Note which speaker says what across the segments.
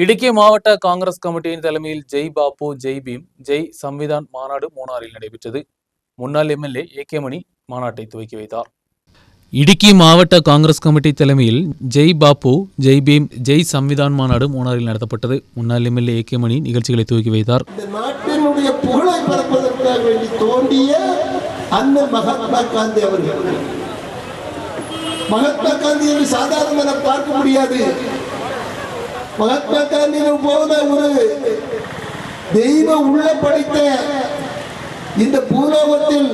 Speaker 1: இடுக்கி மாவட்ட காங்கிரஸ் கமிட்டியின் தலைமையில் ஜெய் பாபு ஜெய் பீம் ஜெய் சம்விதான் மாநாடு மூணாரில் நடைபெற்றது. முன்னாள் எம்எல்ஏ ஏ கே மணி மாநாட்டை துவக்கி வைத்தார். இடுக்கி மாவட்ட காங்கிரஸ் கமிட்டி தலைமையில் ஜெய் பாபு ஜெய் பீம் ஜெய் சம்விதான் மாநாடு மூணாரில் நடத்தப்பட்டது. முன்னாள் எம்எல்ஏ ஏ கே மணி நிகழ்ச்சிகளை துவக்கி வைத்தார்.
Speaker 2: மகாத்மா காந்தி அவர்கள். மகாத்மா பார்க்க முடியாது. மகாத்மா காந்தியின் போல ஒரு தெய்வ உள்ள படைத்த இந்த பூலோகத்தில்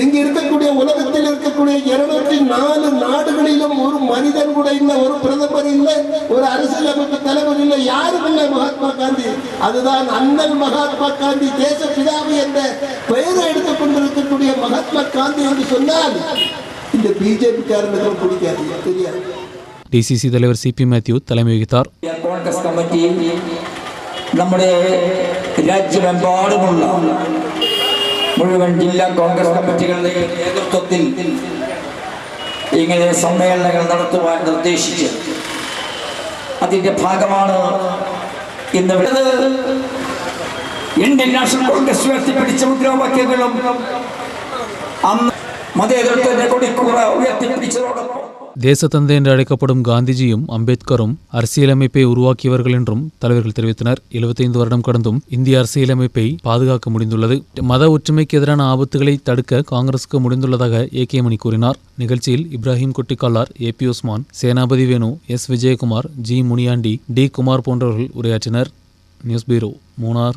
Speaker 2: இங்கு இருக்கக்கூடிய உலகத்தில் இருக்கக்கூடிய இருநூற்றி நாலு நாடுகளிலும் ஒரு மனிதன் கூட இல்லை ஒரு பிரதமர் இல்லை ஒரு அரசியலமைப்பு தலைவர் இல்லை யாரும் இல்லை மகாத்மா காந்தி அதுதான் அண்ணன் மகாத்மா காந்தி தேச பிதாவி என்ற பெயரை எடுத்துக் கொண்டிருக்கக்கூடிய மகாத்மா காந்தி என்று சொன்னால் இந்த பிஜேபி காரனுக்கும் பிடிக்காது தெரியாது.
Speaker 1: ഡി സി സി തലവർ സി പി മാത്യു തലമുഖിത്താർ
Speaker 3: കോൺഗ്രസ് കമ്മിറ്റി നമ്മുടെ രാജ്യമെമ്പാടുമുള്ള മുഴുവൻ ജില്ലാ കോൺഗ്രസ് കമ്മിറ്റികളുടെ നേതൃത്വത്തിൽ ഇങ്ങനെ സമ്മേളനങ്ങൾ നടത്തുവാൻ നിർദ്ദേശിച്ചു അതിന്റെ ഭാഗമാണ് ഇന്ന് ഇന്ത്യൻ നാഷണൽ കോൺഗ്രസ് ഉയർത്തിപ്പിടിച്ച മുദ്രാവാക്യങ്ങളും അന്ന് മതേതരത്തിന്റെ കൊടിക്കൂറ ഉയർത്തിപ്പിടിച്ചതോടൊപ്പം
Speaker 1: தேசத்தந்தை என்று அழைக்கப்படும் காந்திஜியும் அம்பேத்கரும் அரசியலமைப்பை உருவாக்கியவர்கள் என்றும் தலைவர்கள் தெரிவித்தனர். 75 வருடம் கடந்தும் இந்திய அரசியலமைப்பை பாதுகாக்க முடிந்துள்ளது. மத ஒற்றுமைக்கு எதிரான ஆபத்துகளை தடுக்க காங்கிரசுக்கு முடிந்துள்ளதாக ஏ. கே. மணி கூறினார். நிகழ்ச்சியில் Ibrahim Kottikkalar A. P. Usman Senapathi Venu S. Vijayakumar G. Muniyandi T. Kumar போன்றவர்கள் உரையாற்றினர். நியூஸ் பீரோ மூணார்.